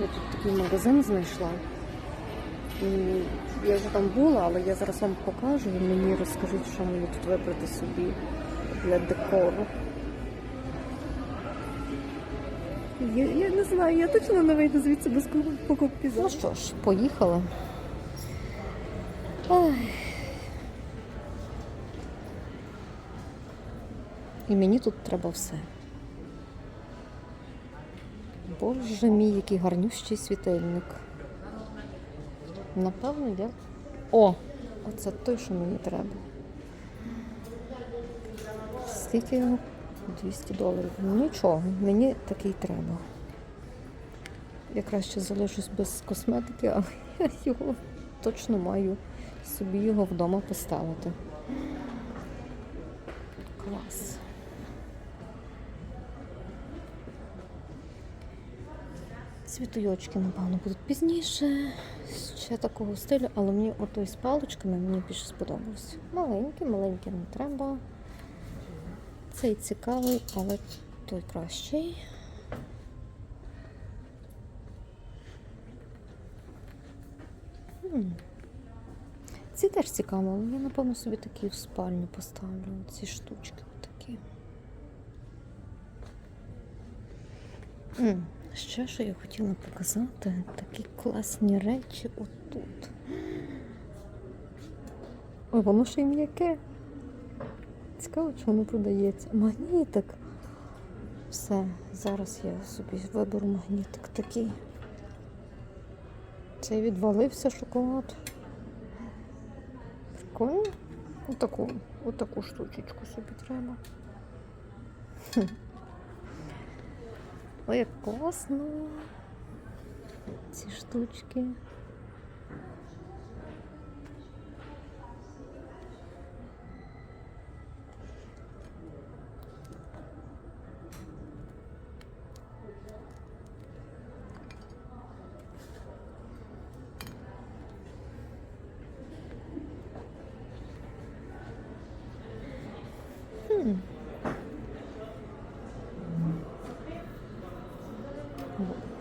Я тут такий магазин знайшла. М, Я вже там була, але я зараз вам покажу. Ви мені розкажіть, що мені тут вибрати собі для декору. Я, я не знаю, я точно не вийду звідси без покупки. Ну що ж, поїхали. І мені тут треба все. Боже мій, який гарнющий світильник. Напевно, я. О! Оце той, що мені треба. Скільки його? 200 доларів. Нічого, мені такий треба. Я краще залишусь без косметики, але я його точно маю собі його вдома поставити. Клас. Цвітойочки, напевно, будуть пізніше. Ще такого стилю, але мені отой з паличками мені більше сподобався. Маленький, маленький не треба. Цей цікавий, але той кращий. Ці теж цікаво, але я, напевно, собі такі в спальню поставлю. Ці штучки такі. Ще що я хотіла показати, такі класні речі отут. Ой, воно ще й м'яке. Цікаво, чи воно продається. Магнітик. Все, зараз я собі виберу магнітик такий. Цей відвалився шоколад. Прикольно. Отаку, отаку штучечку собі треба. Ой, як класно. Ці штучки. 嗯。